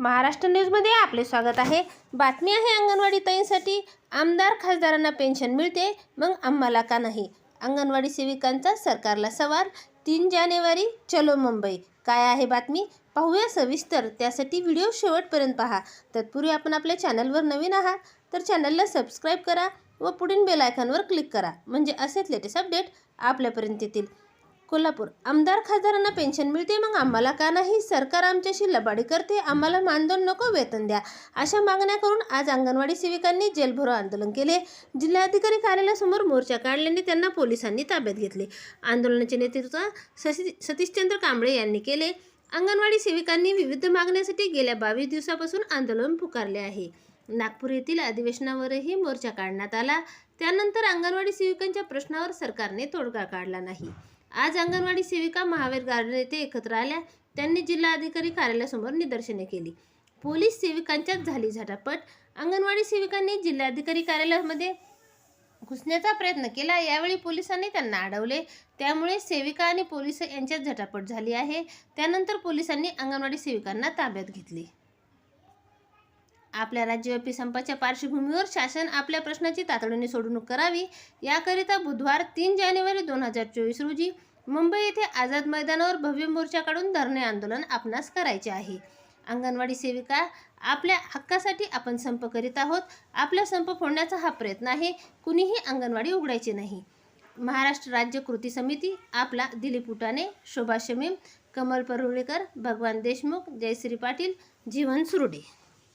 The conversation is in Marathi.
महाराष्ट्र न्यूजमध्ये आपले स्वागत आहे. बातमी आहे अंगणवाडी ताईंसाठी. आमदार खासदारांना पेन्शन मिळते मग आम्हाला का नाही? अंगणवाडी सेविकांचा सरकारला सवाल. तीन जानेवारी चलो मुंबई. काय आहे बातमी? पाहूया सविस्तर. त्यासाठी व्हिडिओ शेवटपर्यंत पहा. तत्पूर्वी आपण आपल्या चॅनलवर नवीन आहात तर चॅनलला सबस्क्राईब करा व पुढील बेलायकॉनवर क्लिक करा. म्हणजे असेच लेटेस्ट अपडेट आपल्यापर्यंत येतील. कोल्हापूर. आमदार खासदारांना पेन्शन मिळते मग आम्हाला का नाही? सरकार आमच्याशी लबाडी करते आम्हाला मानधन नको वेतन द्या. अशा मागण्या करून आज अंगणवाडी सेविकांनी जेलभरो आंदोलन केले. जिल्हाधिकारी कार्यालयासमोर मोर्चा काढल्याने त्यांना पोलिसांनी ताब्यात घेतले. आंदोलनाचे नेतृत्व सती सतीशचंद्र कांबळे यांनी केले. अंगणवाडी सेविकांनी विविध मागण्यासाठी गेल्या बावीस दिवसापासून आंदोलन पुकारले आहे. नागपूर येथील अधिवेशनावरही मोर्चा काढण्यात आला. त्यानंतर अंगणवाडी सेविकांच्या प्रश्नावर सरकारने तोडगा काढला नाही. आज अंगणवाडी सेविका महावीर गार्डन येथे एकत्र आल्या. त्यांनी जिल्हाधिकारी कार्यालयासमोर निदर्शने केली. पोलीस सेविकांच्याच झाली झटापट. अंगणवाडी सेविकांनी जिल्हाधिकारी कार्यालयामध्ये घुसण्याचा प्रयत्न केला. यावेळी पोलिसांनी त्यांना अडवले. त्यामुळे सेविका आणि पोलीस यांच्यात झटापट झाली आहे. त्यानंतर पोलिसांनी अंगणवाडी सेविकांना ताब्यात घेतले. आपल्या राज्यव्यापी संपाच्या पार्श्वभूमीवर शासन आपल्या प्रश्नाची तातडीने सोडवणूक करावी याकरिता बुधवार तीन जानेवारी दोन हजार चोवीस रोजी मुंबई येथे आझाद मैदानावर भव्य मोर्चाकडून धरणे आंदोलन आपणास करायचे आहे. अंगणवाडी सेविका आपल्या हक्कासाठी आपण संप करीत आहोत. आपला संप फोडण्याचा हा प्रयत्न आहे. कुणीही अंगणवाडी उघडायची नाही. महाराष्ट्र राज्य कृती समिती आपला दिलीप उटाने शोभा शमीम कमल परुळेकर भगवान देशमुख जयश्री पाटील जीवन सुरुडे.